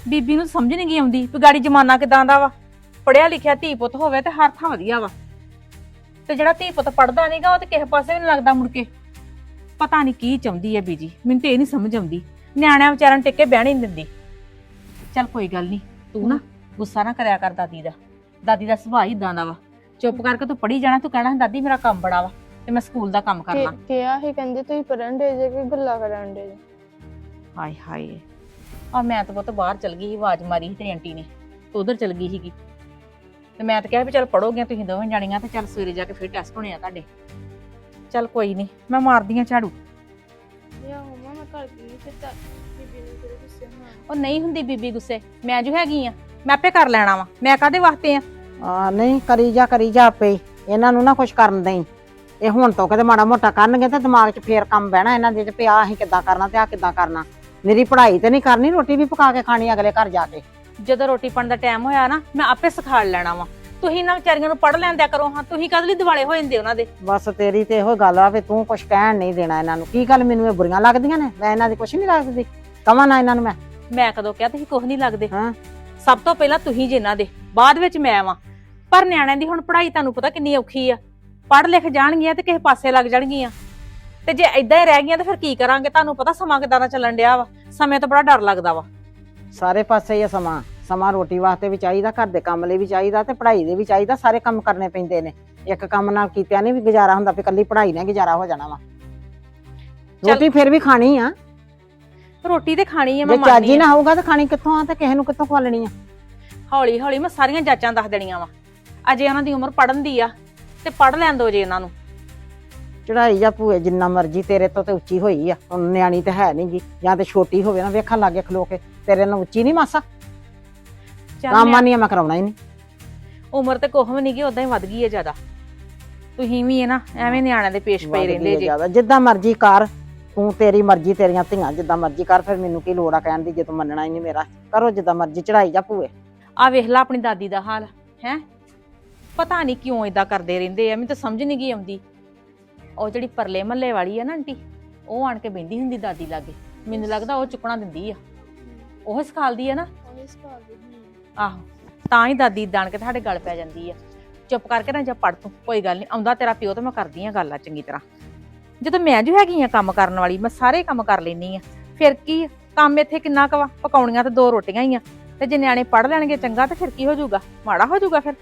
ਬੀਬੀ ਨੂੰ ਸਮਝ ਨਹੀਂ ਗਈ ਆਉਂਦੀ ਵੀ ਗਾੜੀ ਜ਼ਮਾਨਾ ਕਿਦਾਂ ਦਾ ਵਾ। ਪੜਿਆ ਲਿਖਿਆ ਧੀ ਪੁੱਤ ਹੋਵੇ ਤੇ ਹਰ ਥਾਂ ਵਧੀਆ ਵਾ। ਤੇ ਜਿਹੜਾ ਧੀ ਪੁੱਤ ਪੜਦਾ ਨਹੀਂਗਾ ਉਹ ਤੇ ਕਿਸੇ ਪਾਸੇ ਵੀ ਨਹੀਂ ਲੱਗਦਾ ਮੁੜ ਕੇ। ਪਤਾ ਨਹੀਂ ਕੀ ਚਾਹੁੰਦੀ ਹੈ ਬੀਜੀ। ਮੈਨੂੰ ਤੇ ਇਹ ਨਹੀਂ ਸਮਝ ਆਉਂਦੀ। ਨਿਆਣਿਆਂ ਵਿਚਾਰਾਂ ਟਿੱਕੇ ਬਹਿਣ ਹੀ ਨਹੀਂ ਦਿੰਦੀ। ਚੱਲ ਕੋਈ ਗੱਲ ਨਹੀਂ ਤੂੰ ਨਾ ਗੁੱਸਾ ਨਾ ਕਰਿਆ ਕਰ ਦਾਦੀ ਦਾ। ਦਾਦੀ ਦਾ ਸੁਭਾਅ ਹੀ ਇਦਾਂ ਦਾ ਵਾ। ਚੁੱਪ ਕਰਕੇ ਤੂੰ ਪੜੀ ਜਾਣਾ ਤੂੰ ਕਹਿਣਾ ਦਾਦੀ ਮੇਰਾ ਕੰਮ ਬੜਾ ਵਾ ਤੇ ਮੈਂ ਸਕੂਲ ਦਾ ਕੰਮ ਕਰਨਾ। ਕਿ- ਕਿਹਾ ਸੀ ਕਹਿੰਦੇ ਤੁਸੀਂ ਪੜਨ ਦੇ ਜੇ ਕਿ ਗੱਲਾਂ ਕਰਨ ਦੇ ਹਾਏ ਹਾਏ ਆ ਮੈਂ ਤਾਂ ਬਹੁਤ ਬਾਹਰ ਚਲ ਗਈ ਸੀ ਆਵਾਜ਼ ਮਾਰੀ ਸੀ ਤੇਰੀ ਆਂਟੀ ਨੇ। ਤੂੰ ਉਧਰ ਚਲ ਗਈ ਸੀਗੀ। ਤੇ ਮੈਂ ਤਾਂ ਕਿਹਾ ਵੀ ਚੱਲ ਪੜੋਗੇ ਤੁਸੀਂ ਦੋਵੇਂ ਜਾਣੀਆਂ ਤੇ ਚੱਲ ਸਵੇਰੇ ਜਾ ਕੇ ਫਿਰ ਟੈਸਟ ਹੋਣੇ ਆ ਤੁਹਾਡੇ। ਚੱਲ ਕੋਈ ਨਹੀਂ ਮੈਂ ਮਾਰਦੀ ਆ ਝਾੜੂ। ਯਾ ਮਮਾ ਮੈਂ ਕਰ ਗਈ ਫਿਰ ਤਾਂ ਬੀਬੀ ਨੇ ਕਿਹੜੇ ਗੁੱਸੇ ਹੋਣਾ। ਉਹ ਨਹੀਂ ਹੁੰਦੀ ਬੀਬੀ ਗੁੱਸੇ ਮੈਂ ਜੋ ਹੈਗੀ ਆ ਮੈਂ ਆਪੇ ਕਰ ਲੈਣਾ ਵਾ ਮੈਂ ਕਾਦੇ ਵਾਸਤੇ ਆ? ਆ ਨਹੀਂ ਕਰੀ ਜਾ ਕਰੀ ਜਾ ਆਪੇ ਹੀ। ਇਹਨਾਂ ਨੂੰ ਨਾ ਕੁਛ ਕਰਨ ਦੇਈ। ਇਹ ਹੁਣ ਤੋਂ ਕਦੇ ਮਾੜਾ ਮੋਟਾ ਕਰਨਗੇ ਤੇ ਦਿਮਾਗ 'ਚ ਫੇਰ ਕੰਮ ਬਹਿਣਾ ਇਹਨਾਂ ਦੇ 'ਚ ਵੀ ਆਹ ਅਸੀਂ ਕਿੱਦਾਂ ਕਰਨਾ ਤੇ ਆਹ ਕਿੱਦਾਂ ਕਰਨਾ। ਮੇਰੀ ਪੜ੍ਹਾਈ ਤੇ ਨਹੀਂ ਕਰਨੀ ਰੋਟੀ ਵੀ ਪਕਾ ਕੇ ਖਾਣੀ ਅਗਲੇ ਘਰ ਜਾ ਕੇ। ਜਦੋਂ ਰੋਟੀ ਪਾਣ ਦਾ ਟਾਈਮ ਹੋਇਆ ਨਾ ਮੈਂ ਆਪੇ ਸਿਖਾੜ ਲੈਣਾ ਵਾ। ਤੁਸੀਂ ਨਾ ਵਿਚਾਰੀਆਂ ਨੂੰ ਪੜ ਲੈਂਦਿਆ ਕਰੋ ਹਾਂ ਤੁਸੀਂ ਕਦ ਲਈ ਦਿਵਾਲੇ ਹੋ ਜਾਂਦੇ ਉਹਨਾਂ ਦੇ? ਬਸ ਤੇਰੀ ਤੇ ਇਹੋ ਗੱਲ ਆ ਵੀ ਤੂੰ ਕੁਝ ਕਹਿਣ ਨਹੀਂ ਦੇਣਾ ਇਹਨਾਂ ਨੂੰ। ਕੀ ਗੱਲ ਮੈਨੂੰ ਇਹ ਬੁਰੀਆਂ ਲੱਗਦੀਆਂ ਨੇ? ਮੈਂ ਇਹਨਾਂ ਦੀ ਕੁਝ ਨਹੀਂ ਲੱਗਦੀ। ਕਵਾਂ ਨਾ ਇਹਨਾਂ ਨੂੰ ਮੈਂ। ਮੈਂ ਕਦੋਂ ਕਿਹਾ ਤੁਸੀਂ ਕੁਝ ਨਹੀਂ ਲੱਗਦੇ? ਹਾਂ। ਸਭ ਤੋਂ ਪਹਿਲਾਂ ਤੁਸੀਂ ਜਿਨ੍ਹਾਂ ਦੇ ਬਾਅਦ ਵਿੱਚ ਮੈਂ ਵਾਂ। ਪਰ ਨਿਆਣਿਆਂ ਦੀ ਹੁਣ ਪੜ੍ਹਾਈ ਤੁਹਾਨੂੰ ਪਤਾ ਕਿੰਨੀ ਔਖੀ ਆ। ਪੜ੍ਹ ਲਿਖ ਜਾਣਗੀਆਂ ਤੇ ਕਿਸੇ ਪਾਸੇ ਲੱਗ ਜਾਣਗੀਆਂ। ਤੇ ਜੇ ਇਦਾਂ ਹੀ ਰਹਿ ਗਈਆਂ ਤਾਂ ਫਿਰ ਕੀ ਕਰਾਂਗੇ? ਤੁਹਾਨੂੰ ਪਤਾ ਸਮਾਂ ਕਿਦਾਂ ਦਾ ਚੱਲਣ ਡਿਆ ਵਾ। ਸਮੇਂ ਤੋਂ ਬੜਾ ਡਰ ਲੱਗਦਾ ਵਾ। ਸਾਰੇ ਪਾਸੇ ਹੀ ਆ ਸਮਾਂ। ਸਮਾਂ ਰੋਟੀ ਵਾਸਤੇ ਵੀ ਚਾਹੀਦਾ ਘਰ ਦੇ ਕੰਮ ਲਈ ਵੀ ਚਾਹੀਦਾ ਤੇ ਪੜ੍ਹਾਈ ਦੇ ਵੀ ਚਾਹੀਦਾ ਸਾਰੇ ਕੰਮ ਕਰਨੇ ਪੈਂਦੇ ਨੇ। ਇੱਕ ਕੰਮ ਨਾਲ ਕੀਤਿਆਂ ਨਹੀਂ ਵੀ ਗੁਜ਼ਾਰਾ ਹੁੰਦਾ ਵੀ ਕੱਲੀ ਪੜ੍ਹਾਈ ਨਾਲ ਗੁਜ਼ਾਰਾ ਹੋ ਜਾਣਾ ਵਾ। ਚੱਲ। ਰੋਟੀ ਫਿਰ ਵੀ ਖਾਣੀ ਆ। ਰੋਟੀ ਤੇ ਖਾਣੀ ਆ ਜੇ ਮੈਂ ਚਾਜੀ ਮੰਨਦੀ ਨਾ ਹੋਊਗਾ ਤਾਂ ਖਾਣੀ ਕਿੱਥੋਂ ਆ ਤੇ ਕਿਸੇ ਨੂੰ ਕਿੱਥੋਂ ਖਵਾਲਣੀ ਆ? ਹੌਲੀ ਹੌਲੀ ਮੈਂ ਸਾਰੀਆਂ ਜਾਚਾਂ ਦੱਸ ਦੇਣੀਆਂ ਵਾ। ਅਜੇ ਉਹਨਾਂ ਦੀ ਉਮਰ ਪੜਨ ਦੀ ਆ ਤੇ ਪੜ ਲੈਣ ਦੋ ਜੇ ਇਹਨਾਂ ਨੂੰ। ਚੜਾਈ ਜਾਂ ਭੂਏ ਜਿੰਨਾ ਮਰਜ਼ੀ ਤੇਰੇ ਤੋਂ ਤੇ ਉੱਚੀ ਹੋਈ ਆ ਹੁਣ ਨਿਆਣੀ ਤੇ ਹੈ ਨਹੀਂਗੀ ਜਾਂ ਤੇ ਛੋਟੀ ਹੋਵੇ ਨਾ ਵੇਖਣ ਲੱਗੇ ਖਲੋ ਕੇ ਤੇਰੇ ਨਾਲ ਉੱਚੀ ਨਹੀਂ ਮਾਸਾ। ਚੱਲ ਕੰਮ ਨਿਆ- ਨਹੀਂ ਮੈਂ ਕਰਾਉਣਾ ਹੀ ਨਹੀਂ ਉਮਰ ਤੇ ਕੋਹ ਵੀ ਨਹੀਂ ਗਈ ਉਦਾਂ ਹੀ ਵੱਧ ਗਈ ਹੈ ਜ਼ਿਆਦਾ। ਤੁਸੀਂ ਵੀ ਹੈ ਨਾ ਐਵੇਂ ਨਿਆਣਿਆਂ ਦੇ ਪੇਸ਼ ਪਏ ਰਹਿੰਦੇ ਜੇ। ਜ਼ਿਆਦਾ। ਜਿੱਦਾਂ ਮਰਜ਼ੀ ਕਰ ਤੂੰ ਤੇਰੀ ਮਰਜ਼ੀ ਤੇਰੀਆਂ ਧੀਆਂ ਜਿੱਦਾਂ ਮਰਜ਼ੀ ਕਰ ਫਿਰ ਮੈਨੂੰ ਕੀ ਲੋੜ ਆ ਕਹਿਣ ਦੀ ਜੇ ਤੂੰ ਮੰਨਣਾ ਹੀ ਨਹੀਂ ਮੇਰਾ। ਕਰੋ ਜਿੱਦਾਂ ਮਰਜ਼ੀ ਚੜਾਈ ਜਾ ਭੂਏ। ਆ ਵੇਖ ਲੈ ਆਪਣੀ ਦਾਦੀ ਦਾ ਹਾਲ ਹੈ? ਪਤਾ ਨਹੀਂ ਕਿਉਂ ਇਦਾਂ ਕਰਦੇ ਰਹਿੰਦੇ ਆ ਮੈਨੂੰ ਤਾਂ ਸਮਝ ਨਹੀਂ ਗਈ ਆਉਂਦੀ। ਉਹ ਜਿਹੜੀ ਪਰਲੇ ਮਹੱਲੇ ਵਾਲੀ ਆ ਨਾ ਆਂਟੀ ਉਹ ਆਣ ਕੇ ਬੈੰਦੀ ਹੁੰਦੀ ਦਾਦੀ ਲਾਗੇ। ਮੈਨੂੰ ਲੱਗਦਾ ਉਹ ਚੁੱਕਣਾ ਦਿੰਦੀ ਆ। ਉਹ ਸਿਖਾਲਦੀ ਆ ਨਾ। ਆਹੋ ਤਾਂ ਹੀ ਦਾਦੀ ਦਾਣ ਕੇ ਤੁਹਾਡੇ ਗਲ ਪੈ ਜਾਂਦੀ ਆ। ਚੁੱਪ ਕਰਕੇ ਨਾ ਜਾ ਪੜ ਤੂੰ ਕੋਈ ਗੱਲ ਨਹੀਂ ਆਉਂਦਾ ਤੇਰਾ ਪਿਓ ਤੇ ਮੈਂ ਕਰਦੀ ਆ ਗੱਲ ਆ ਚੰਗੀ ਤਰ੍ਹਾਂ। ਜਦੋਂ ਮੈਂ ਜੋ ਹੈਗੀ ਆ ਕੰਮ ਕਰਨ ਵਾਲੀ ਮੈਂ ਸਾਰੇ ਕੰਮ ਕਰ ਲੈਣੀ ਆ। ਫਿਰ ਕੀ ਆ? ਕੰਮ ਇੱਥੇ ਕਿੰਨਾ ਕੁ ਵਾ ਪਕਾਉਣੀਆਂ ਤੇ ਦੋ ਰੋਟੀਆਂ ਹੀ ਆ ਤੇ ਜੇ ਨਿਆਣੇ ਪੜ ਲੈਣਗੇ ਚੰਗਾ ਤੇ ਫਿਰ ਕੀ ਹੋ ਜਾਊਗਾ? ਮਾੜਾ ਹੋ ਜਾਊਗਾ ਫਿਰ?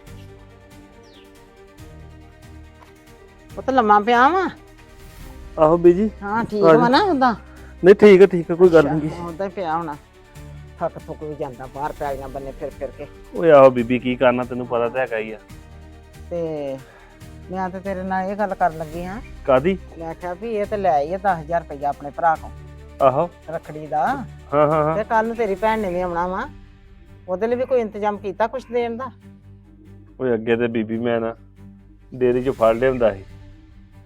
ਉਹ ਤਾਂ ਲੰਮਾ ਪਿਆ ਵਾ? ਆਹੋ ਬੀਜੀ। ਹਾਂ ਠੀਕ ਹਾਂਜੀ। ਵਾ ਨਾ ਉਦਾਂ ਨਹੀਂ ਠੀਕ ਹੈ ਠੀਕ ਹੈ ਕੋਈ ਗੱਲ ਨਹੀਂ ਉਦਾਂ ਹੀ ਪਿਆ ਹੋਣਾ। ਥੱਕ ਥੁੱਕ ਵੀ ਜਾਂਦਾ ਬਾਹਰ ਪੈਲੀਆਂ ਬੰਨੇ ਫਿਰ ਫਿਰ ਕੇ। ਓਏ ਆਹੋ ਬੀਬੀ ਕੀ ਕਰਨਾ ਤੈਨੂੰ ਪਤਾ ਤਾਂ ਹੈਗਾ ਹੀ ਆ। ਤੇ ਮੈਂ ਤਾਂ ਤੇਰੇ ਨਾਲ ਇਹ ਗੱਲ ਕਰਨ ਲੱਗੀ ਹਾਂ। ਕਾਦੀ ਮੈਂ ਕਿਹਾ ਵੀ ਇਹ ਤੇ ਲੈ ਆਈਏ 10000 ਰੁਪਇਆ ਆਪਣੇ ਭਰਾ ਕੋਲ ਆਹੋ। ਰੱਖੜੀ ਦਾ। ਹਾਂ ਹਾਂ ਹਾਂ। ਤੇ ਕੱਲ ਨੂੰ ਤੇਰੀ ਭੈਣ ਨੇ ਵੀ ਆਉਣਾ ਵਾ। ਉਹਦੇ ਲਈ ਵੀ ਕੋਈ ਇੰਤਜ਼ਾਮ ਕੀਤਾ ਕੁਛ ਦੇਣ ਦਾ? ਓਏ ਅੱਗੇ ਤੇ ਬੀਬੀ ਮੈਂ ਨਾ ਡੇਰੀ 'ਚ ਫੜ ਲਿਆਉਂਦਾ ਸੀ।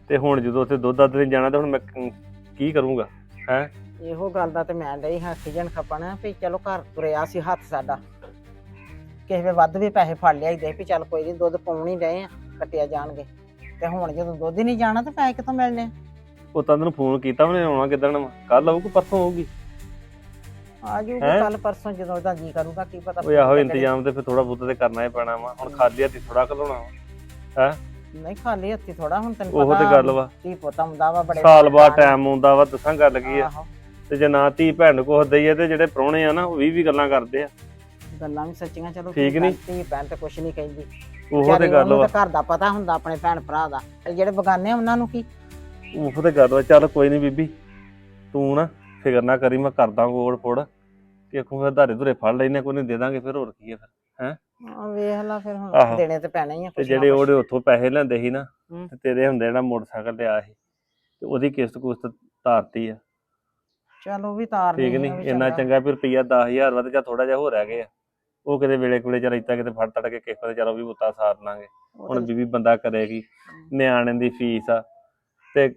ਤੇ ਹੁਣ ਜਦੋਂ ਉੱਥੇ ਦੁੱਧ ਦੱਧ ਨਹੀਂ ਜਾਣਾ ਤੇ ਹੁਣ ਮੈਂ ਕ- ਕੀ ਕਰੂੰਗਾ ਹੈ? ਇਹੋ ਗੱਲ ਦਾ ਤੇ ਮੈਂ ਹਾਂ ਖਿਜਣ ਖਪਣ ਵੀ ਚਲੋ ਘਰ ਤੁਰਿਆ ਸੀ ਹੱਥ ਸਾਡਾ। ਕਿਸੇ ਵੇ ਵੱਧ ਵੀ ਪੈਸੇ ਫੜ ਲਿਆਈਦੇ ਵੀ ਚੱਲ ਕੋਈ ਨਹੀਂ ਦੁੱਧ ਪਾਉਣ ਹੀ ਰਹੇ ਆ ਕੱਟਿਆ ਜਾਣਗੇ। ਤੇ ਹੁਣ ਜਦੋਂ ਦੁੱਧ ਹੀ ਨਹੀਂ ਜਾਣਾ ਤੇ ਪੈਸੇ ਕਿੱਥੋਂ ਮਿਲਣੇ? ਉਹ ਤਾਂ ਤੈਨੂੰ ਫੋਨ ਕੀਤਾ ਉਹਨੇ ਆਉਣਾ ਕਿੱਦਣ ਕੱਲ ਆਊ ਕਿ ਪਰਸੋਂ ਆਊਗੀ? ਆ ਜੂਗੀ ਹੈਂ? ਕੱਲ ਪਰਸੋਂ ਜਦੋਂ ਉਹਦਾ ਜੀ ਕਰੂਗਾ ਕੀ ਪਤਾ ਓਏ ਆਹੋ ਇੰਤਜ਼ਾਮ ਤੇ ਫਿਰ ਥੋੜਾ ਬਹੁਤਾ ਤੇ ਕਰਨਾ ਹੀ ਪੈਣਾ ਵਾ। ਹੁਣ ਖਾਲੀ ਹੱਥੀ ਥੋੜਾ ਘਲਾਉਣਾ ਵਾ। ਨਹੀਂ ਖਾਲੀ ਹੱਥੀ ਥੋੜਾ ਹੁਣ ਤੈਨੂੰ ਉਹ ਤੇ ਗੱਲ ਵਾ। ਕੀ ਪੋਤਾ ਹੁੰਦਾ ਵਾ ਬੜੇ ਸਾਲ ਬਾਅਦ ਟਾਈਮ ਆਉਂਦਾ ਵਾ ਦੱਸਾਂ ਗੱਲ ਕੀ ਆ। ਆਹੋ, ਤੇ ਜੇ ਨਾ ਧੀ ਭੈਣ ਨੂੰ ਕੁਛ ਦਈਏ ਤੇ ਜਿਹੜੇ ਪ੍ਰਾਹੁਣੇ ਆ ਨਾ ਉਹ ਵੀ ਵੀ ਗੱਲਾਂ ਕਰਦੇ ਆ। ਗੱਲਾਂ ਵੀ ਸੱਚੀਆਂ ਚਲੋ ਠੀਕ ਨੀ? ਭੈਣ- ਧੀ ਭੈਣ ਤੇ ਕੁਛ ਨਹੀਂ ਕਹਿੰਦੀ। ਉਹ ਵਿਚਾਰੀ ਤੇ ਗੱਲ ਉਹਨੂੰ ਵਾ। ਤਾਂ ਘਰ ਦਾ ਪਤਾ ਹੁੰਦਾ ਆਪਣੇ ਭੈਣ ਭਰਾ ਦਾ। ਤੇ ਜਿਹੜੇ ਬਗਾਨੇ ਆ, ਉਹਨਾਂ ਨੂੰ ਕੀ? ਉਹ ਤੇ ਗੱਲ ਵਾ। ਚੱਲ ਕੋਈ ਨਹੀਂ ਬੀਬੀ ਤੂੰ ਨਾ ਫਿਕਰ ਨਾ ਕਰੀ ਮੈਂ ਕਰਦਾ ਗੋੜ ਫੋੜ। ਕਿ ਕੋ ਫਿਰ ਧਾਰੇ ਧੁਰੇ ਫੜ ਲੈਨੇ ਕੋਈ ਨਹੀਂ ਦੇ ਦਾਂਗੇ ਫਿਰ ਹੋਰ ਕੀ ਆ ਫਿਰ ਆ ਵੇਖ ਲਾ ਫਿਰ ਹੁਣ। ਦੇਣੇ ਤੇ ਪੈਣੇ ਹੀ ਆ ਤੇ ਕੁਛ ਨਾ ਜਿਹੜੇ ਕੁਛ। ਉਹਦੇ ਉੱਥੋਂ ਪੈਸੇ ਲੈਂਦੇ ਸੀ ਨਾ ਹੂੰ। ਤੇ ਤੇਰੇ ਹੁੰਦੇ ਜਿਹੜਾ ਮੋਟਰਸਾਈਕਲ ਲਿਆ ਸੀ ਤੇ ਉਹਦੀ ਕਿਸ਼ਤ ਕੁਸ਼ਤ ਧਾਰਤੀ ਆ। ਚੱਲ ਉਹ ਵੀ ਤਾਰ ਠੀਕ ਨਹੀਂ ਇੰਨਾ ਚੰਗਾ। ਵੀ ਰੁਪਈਆ 10000 ਵਾ ਤੇ ਜਾਂ ਥੋੜਾ ਜਿਹਾ ਹੋ ਰਹਿ ਗਿਆ ਉਹ ਕਿਤੇ ਵੇਲੇ ਕੋਲੇ ਚਲ ਇੱਦਾਂ ਕਿਤੇ ਫੜ ਤੜ ਕੇ ਕਿਸੇ ਤੇ ਚਲੋ ਵੀ ਬੁੱਤਾ ਸਾਰ ਲਾਂਗੇ। ਹੁਣ ਬੀਬੀ ਬੰਦਾ ਕਰੇਗੀ ਨਿਆਣੇ ਦੀ ਫੀਸ ਆ ਤੇ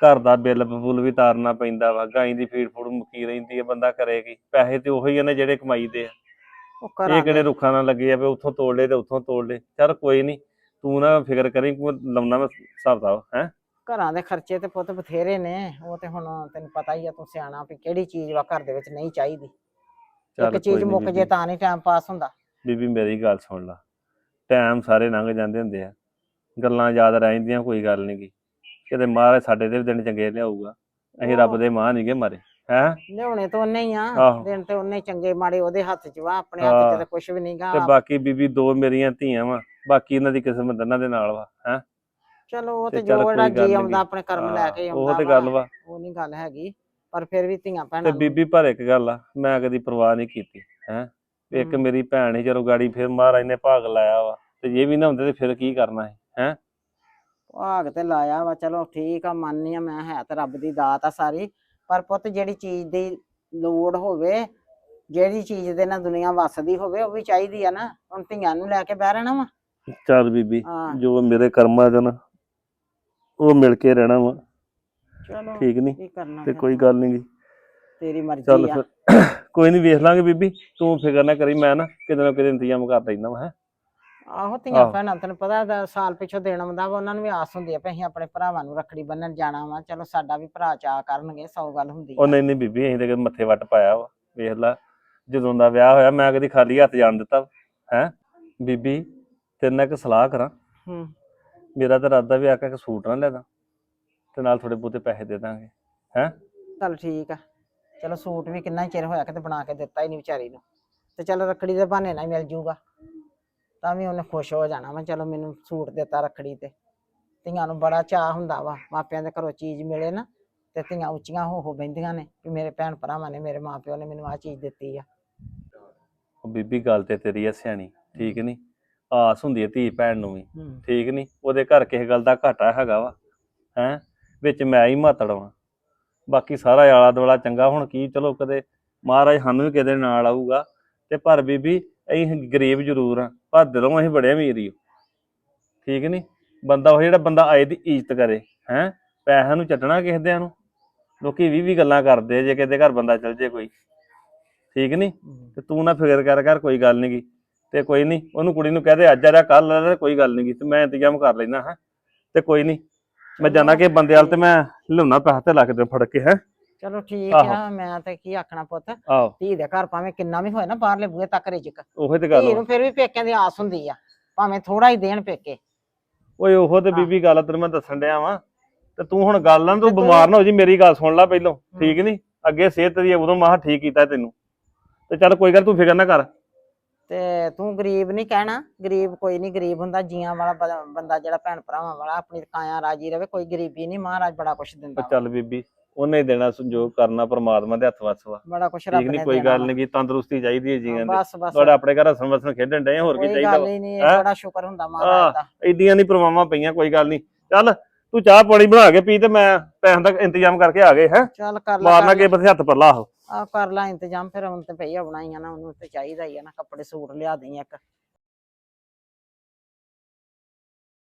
ਘਰ ਦਾ ਬਿੱਲ ਬੁੱਲ ਵੀ ਤਾਰਨਾ ਪੈਂਦਾ ਵਾ ਗਾਈ ਦੀ ਫੀਡ ਫੂਡ ਮੁੱਕੀ ਰਹਿੰਦੀ ਹੈ ਬੰਦਾ ਕਰੇਗੀ। ਪੈਸੇ ਤੇ ਉਹੀ ਆ ਨੇ ਜਿਹੜੇ ਕਮਾਈ ਦੇ ਆ ਇਹ ਕਿਹੜੇ ਰੁੱਖਾਂ ਨਾਲ ਲੱਗੇ ਆ ਵੀ ਉੱਥੋਂ ਤੋੜ ਲਏ ਤੇ ਉੱਥੋਂ ਤੋੜ ਲਏ ਚੱਲ ਕੋਈ ਨਹੀਂ ਤੂੰ ਨਾ ਫਿਕਰ ਕਰੀ ਲਾਉਣਾ ਮੈਂ ਹਿਸਾਬ ਦਾ ਹੈ? ਘਰਾਂ ਦੇ ਖਰਚੇ ਤੇ ਪੁੱਤ ਬਥੇਰੇ ਨੇ ਉਹ ਤੇ ਹੁਣ ਤੈਨੂੰ ਪਤਾ ਹੀ ਆ ਤੂੰ ਸਿਆਣਾ ਵੀ ਕਿਹੜੀ ਚੀਜ਼ ਵਾ ਘਰ ਦੇ ਵਿੱਚ ਨਹੀਂ ਚਾਹੀਦੀ। ਇੱਕ ਚੀਜ਼ ਮੁੱਕ ਜੇ ਤਾਂ ਨਹੀਂ ਟਾਈਮ ਪਾਸ ਹੁੰਦਾ। ਬੀਬੀ ਮੇਰੀ ਗੱਲ ਸੁਣ ਲਾ। ਟਾਈਮ ਸਾਰੇ ਲੰਘ ਜਾਂਦੇ ਹੁੰਦੇ ਆ। ਗੱਲਾਂ ਯਾਦ ਰਹਿੰਦੀਆਂ ਕੋਈ ਗੱਲ ਨਹੀਂ ਗੀ। ਕਿਤੇ ਮਹਾਰਾਜ ਸਾਡੇ ਤੇ ਵੀ ਦਿਨ ਚੰਗੇ ਲਿਆਊਗਾ। ਅਸੀਂ ਰੱਬ ਦੇ ਮਾਂ ਨਹੀਂਗੇ ਮਾਰੇ। ਹੈ? ਲਿਆਉਣੇ ਤਾਂ ਉਹਨੇ ਹੀ ਆ। ਆਹੋ। ਦਿਨ ਤੇ ਉਹਨੇ ਹੀ ਚੰਗੇ ਮਾੜੇ ਉਹਦੇ ਹੱਥ 'ਚ ਵਾ ਆਪਣੇ ਹੱਥ ਹਾਂ। 'ਚ ਤਾਂ ਕੁਝ ਵੀ ਨਹੀਂਗਾ ਤੇ ਬਾਕੀ ਬੀਬੀ ਦੋ ਮੇਰੀਆਂ ਧੀਆਂ ਵਾ। ਬਾਕੀ ਇਹਨਾਂ ਦੀ ਕਿਸਮਤ ਇਹਨਾਂ ਦੇ ਨਾਲ ਵਾ। ਹੈ? ਚਲੋ ਉਹ ਤੇ ਤੇ ਚੱਲ ਜੋ ਕੋਈ ਜਿਹੜਾ ਗੱਲ ਜੀ ਆਉਂਦਾ। ਆਪਣੇ ਕਰਮ ਲੈ ਕੇ ਆਉਂਦਾ ਉਹ ਤੇ ਗੱਲ ਵਾ। ਉਹ ਨਹੀਂ ਗੱਲ ਹੈਗੀ ਪਰ ਫਿਰ ਵੀ ਧੀਆਂ ਤੇ ਭੈਣਾਂ ਨੂੰ- ਬੀਬੀ ਪਰ ਇੱਕ ਗੱਲ ਆ ਮੈਂ ਕਦੀ ਪਰਵਾਹ ਨਹੀਂ ਕੀਤੀ ਹੈ। ਇੱਕ ਹਮ। ਮੇਰੀ ਭੈਣ ਹੀ ਚਲੋ ਗਾੜੀ ਫਿਰ ਮਹਾਰਾਜ ਨੇ ਭਾਗ ਲਾਇਆ ਵਾ ਤੇ ਜੇ ਵੀ ਨਾ ਹੁੰਦੇ ਤੇ ਫਿਰ ਕੀ ਕਰਨਾ ਹੈ? ਭਾਗ ਤੇ ਲਾਇਆ ਵਾ ਚਲੋ ਠੀਕ ਆ ਮੰਨਨੀ ਆ ਮੈਂ ਹੈ ਤੇ ਰੱਬ ਦੀ ਦਾਤ ਆ ਸਾਰੀ ਪਰ ਪੁੱਤ ਜਿਹੜੀ ਚੀਜ਼ ਦੀ ਲੋੜ ਹੋਵੇ ਜਿਹੜੀ ਚੀਜ਼ ਦੇ ਨਾਲ ਦੁਨੀਆ ਵੱਸਦੀ ਹੋਵੇ ਉਹ ਵੀ ਚਾਹੀਦੀ ਆ ਨਾ ਹੁਣ ਧੀਆਂ ਨੂੰ ਲੈ ਕੇ ਬਹਿ ਰਹਿਣਾ ਵਾ। ਚੱਲ ਬੀਬੀ ਹਾਂ। ਜੋ ਮੇਰੇ ਕਰਮਾਂ ਚ ਨਾ ਉਹ ਮਿਲ ਕੇ ਰਹਿਣਾ ਵਾ। ਚਲੋ ਠੀਕ ਕੀ ਕਰਨਾ ਤੇ ਫਿਰ ਕੋਈ ਗੱਲ ਨਹੀਂ ਤੇਰੀ ਮਰਜ਼ੀ ਚੱਲ ਆ। ਫਿਰ। ਕੋਈ ਨਹੀਂ ਵੇਖ ਲਾਂਗੇ ਬੀਬੀ ਤੂੰ ਫਿਕਰ ਨਾ ਕਰੀ ਮੈਂ ਨਾ ਕਿਤੇ ਨਾ ਕਿਤੇ ਇੰਤਜ਼ਾਮ ਕਰ ਲੈਂਦਾ ਵਾ ਹੈਂ। ਆਹੋ ਧੀਆਂ ਆਹੋ। ਭੈਣਾਂ ਤੈਨੂੰ ਪਤਾ ਦਾ ਸਾਲ ਪਿੱਛੋਂ ਦੇਣ ਆਉਂਦਾ ਵਾ ਉਹਨਾਂ ਨੂੰ ਵੀ ਆਸ ਹੁੰਦੀ ਆ ਵੀ ਅਸੀਂ ਆਪਣੇ ਭਰਾਵਾਂ ਨੂੰ ਰੱਖੜੀ ਬੰਨਣ ਜਾਣਾ ਵਾ। ਚਲੋ ਸਾਡਾ ਵੀ ਭਰਾ ਚਾਅ ਕਰਨਗੇ ਸੌ ਗੱਲ ਹੁੰਦੀ ਉਹ ਆ ਨਹੀਂ ਨਹੀਂ ਬੀਬੀ ਅਸੀਂ ਤੇ ਕਦੇ ਮੱਥੇ ਵੱਟ ਪਾਇਆ ਵਾ। ਵੇਖ ਲੈ ਜਦੋਂ ਦਾ ਵਿਆਹ ਹੋਇਆ ਮੈਂ ਕਦੀ ਖਾਲੀ ਹੱਥ ਜਾਣ ਦਿੱਤਾ ਹੈ। ਬੀਬੀ ਤੇਰੇ ਨਾਲ ਇੱਕ ਸਲਾਹ ਕਰਾਂ। ਹੂੰ। ਮੇਰਾ ਤਾਂ ਇਰਾਦਾ ਵੀ ਆ ਕੇ ਸੂਟ ਨਾ ਲੈ ਦਾਂ ਤੇ ਨਾਲ ਥੋੜੇ ਬਹੁਤੇ ਪੈਸੇ ਦੇ ਦਾਂਗੇ ਚੱਲ ਠੀਕ ਆ। ਚਲੋ ਸੂਟ ਵੀ ਕਿੰਨਾ ਹੀ ਚਿਰ ਹੋਇਆ ਕਿਤੇ ਬਣਾ ਕੇ ਦਿੱਤਾ ਹੀ ਨਹੀਂ ਵਿਚਾਰੀ ਨੂੰ। ਤੇ ਚਲੋ ਰੱਖੜੀ ਦੇ ਬਹਾਨੇ ਨਾਲ ਹੀ ਮਿਲ ਜੂਗਾ। ਤਾਂ ਵੀ ਉਹਨੇ ਖੁਸ਼ ਹੋ ਜਾਣਾ ਵਾ ਚਲੋ ਮੈਨੂੰ ਸੂਟ ਦਿੱਤਾ ਰੱਖੜੀ ਤੇ। ਧੀਆਂ ਨੂੰ ਬੜਾ ਚਾਹ ਹੁੰਦਾ ਵਾ ਮਾਪਿਆਂ ਦੇ ਘਰੋਂ ਚੀਜ਼ ਮਿਲੇ ਨਾ ਤੇ ਧੀਆਂ ਉੱਚੀਆਂ ਹੋ ਹੋ ਬੈਂਦੀਆਂ ਨੇ ਕਿ ਮੇਰੇ ਭੈਣ ਭਰਾਵਾਂ ਨੇ ਮੇਰੇ ਮਾਪਿਓ ਨੇ ਮੈਨੂੰ ਆਹ ਚੀਜ਼ ਦਿੱਤੀ ਆ। ਉਹ ਬੀਬੀ ਗੱਲ ਤੇ ਤੇਰੀ ਆ ਸਿਆਣੀ ਠੀਕ ਨਹੀਂ ਆਸ ਹੁੰਦੀ ਹੈ ਧੀ ਭੈਣ ਨੂੰ ਵੀ। ਹੂੰ। ਠੀਕ ਨਹੀਂ ਉਹਦੇ ਘਰ ਕਿਸੇ ਗੱਲ ਦਾ ਘਾਟਾ ਹੈਗਾ ਵਾ ਹੈ? ਵਿੱਚ ਮੈਂ ਹੀ ਮਾਤੜ ਵਾਂ। ਬਾਕੀ ਸਾਰਾ ਆਲਾ ਦੁਆਲਾ ਚੰਗਾ ਹੁਣ ਕੀ ਚਲੋ ਕਦੇ ਮਹਾਰਾਜ ਸਾਨੂੰ ਵੀ ਕਿਤੇ ਨਾਲ ਆਊਗਾ। ਤੇ ਪਰ ਬੀਬੀ ਅਸੀਂ ਗਰੀਬ ਜ਼ਰੂਰ ਆ ਪਰ ਦਿਲੋਂ ਅਸੀਂ ਬੜੇ ਅਮੀਰ ਹੀ ਠੀਕ ਨਹੀਂ ਬੰਦਾ ਉਹ ਜਿਹੜਾ ਬੰਦਾ ਆਏ ਦੀ ਇੱਜ਼ਤ ਕਰੇ ਹੈ? ਪੈਸਿਆਂ ਨੂੰ ਚੱਟਣਾ ਕਿਸੇ ਦਿਆਂ ਨੂੰ? ਲੋਕੀ ਵੀ ਵੀ ਗੱਲਾਂ ਕਰਦੇ ਆ ਜੇ ਦੇ ਘਰ ਬੰਦਾ ਚਲ ਜੇ ਕੋਈ। ਠੀਕ ਨਹੀਂ ਤੇ ਤੂੰ ਨਾ ਫਿਕਰ ਕਰ ਕਰ ਕੋਈ ਗੱਲ ਨੀ ਗੀ। ਤੇ ਕੋਈ ਨਹੀਂ ਉਹਨੂੰ ਕੁੜੀ ਨੂੰ ਕਹਦੇ ਅੱਜ ਆ ਜਾ ਕੱਲ ਆ ਜਾ ਕੋਈ ਗੱਲ ਨੀ ਗੀ ਤੇ ਮੈਂ ਇੰਤਜ਼ਾਮ ਕਰ ਲੈਣਾ ਹੈ। ਤੇ ਕੋਈ ਨਹੀਂ ਮੈਂ ਜਾਣਾ ਕਿ ਬੰਦੇ ਵਾਲ ਤੇ ਮੈਂ ਲਿਆਉਣਾ ਪੈਸਾ ਤੇ ਲਾ ਕੇ ਫੜ ਕੇ ਹੈ। ਚਲੋ ਠੀਕ। ਆ ਮੈਂ ਤੇ ਕੀ ਆਖਣਾ ਪੁੱਤ? ਆਹੋ। ਧੀ ਦੇ ਘਰ ਭਾਵੇਂ ਕਿੰਨਾ ਵੀ ਹੋਏ ਨਾ ਬਾਹਰਲੇ ਬੂਹੇ ਤੱਕ ਰਿਜਕ। ਉਹੀ ਤੇ ਗੱਲ ਧੀ ਵਾ। ਨੂੰ ਫਿਰ ਵੀ ਪੇਕਿਆਂ ਦੀ ਆਸ ਹੁੰਦੀ ਆ ਭਾਵੇਂ ਥੋੜਾ ਹੀ ਦੇਣ ਪੇਕੇ। ਓਏ ਉਹੋ ਤੇ। ਬੀਬੀ ਗੱਲ ਤੈਨੂੰ ਮੈਂ ਦੱਸਣ ਡਿਆ ਵਾਂ ਤੇ ਤੂੰ ਹੁਣ ਗੱਲ ਨਾ ਤੂੰ ਬਿਮਾਰ ਨਾ ਹੋ ਜੀ ਮੇਰੀ ਗੱਲ ਸੁਣ ਲੈ ਪਹਿਲੋਂ ਠੀਕ ਨਹੀਂ ਅੱਗੇ ਸਿਹਤ ਦੀ ਉਦੋਂ ਮਾਹ ਠੀਕ ਕੀਤਾ ਤੈਨੂੰ। ਤੇ ਚੱਲ ਕੋਈ ਗੱਲ ਤੂੰ ਫਿਕਰ ਨਾ ਕਰ। ਤੇ ਤੂੰ ਗਰੀਬ ਨਹੀਂ ਕਹਿਣਾ ਗਰੀਬ ਕੋਈ ਨਹੀਂ ਗਰੀਬ ਹੁੰਦਾ ਜੀਆਂ ਵਾਲਾ ਬ- ਬੰਦਾ ਜਿਹੜਾ ਭੈਣ ਭਰਾਵਾਂ ਵਾਲਾ ਆਪਣੀ ਕਾਇਆ ਰਾਜੀ ਰਵੇ ਕੋਈ ਗਰੀਬੀ ਨਹੀਂ ਮਹਾਰਾਜ ਬੜਾ ਕੁਛ ਦਿੰਦਾ ਵਾ। ਚੱਲ ਬੀਬੀ ਉਹਨੇ ਹੀ ਦੇਣਾ ਸੰਜੋਗ ਕਰਨਾ ਪ੍ਰਮਾਤਮਾ ਦੇ ਹੱਥ ਵੱਸ ਵਾ। ਬੜਾ ਕੁਛ ਰੱਬ ਠੀਕ ਨੇ ਨਹੀਂ ਕੋਈ ਦੇਣਾ ਗੱਲ ਵਾ। ਨਹੀਂ ਤੰਦਰੁਸਤੀ ਚਾਹੀਦੀ ਹੈ ਜੀਆਂ ਦੇ। ਬਸ ਬਸ। ਤੁਹਾਡੇ ਆਪਣੇ ਘਰ ਹੱਸਣ ਵਸਣ ਖੇਡਣ ਡਏ ਹੋਰ ਕੀ ਕੋਈ ਚਾਹੀਦਾ ਗੱਲ ਵਾ? ਹੀ ਨਹੀਂ ਹੈਂ? ਬੜਾ ਸ਼ੁਕਰ ਹੁੰਦਾ ਮਹਾਰਾਜ ਦਾ। ਏਡੀਆਂ ਨਹੀਂ ਪਰਵਾਵਾਂ ਪਈਆਂ ਕੋਈ ਗੱਲ ਨਹੀਂ ਚੱਲ ਤੂੰ ਚਾਹ ਪਾਣੀ ਬਣਾ ਕੇ ਪੀ ਤੇ ਮੈਂ ਪੈਸਿਆਂ ਦਾ ਇੰਤਜ਼ਾਮ ਕਰਕੇ ਆ ਗਏ ਹੈ? ਚੱਲ ਕਰ ਲੈ ਮਾਰਨਾ ਕੇ ਬਸ ਹੱਥ ਪਰਲਾ ਆਹੋ ਆ ਕਰ ਲੈ ਇੰਤਜ਼ਾਮ, ਫਿਰ ਹੁਣ ਤੇ ਪਈ ਆ ਨਾ, ਉਹਨੂੰ ਤੇ ਚਾਹੀਦਾ ਹੀ ਆ ਨਾ, ਕੱਪੜੇ ਸੂਟ ਲਿਆ ਦੇਈ ਇੱਕ।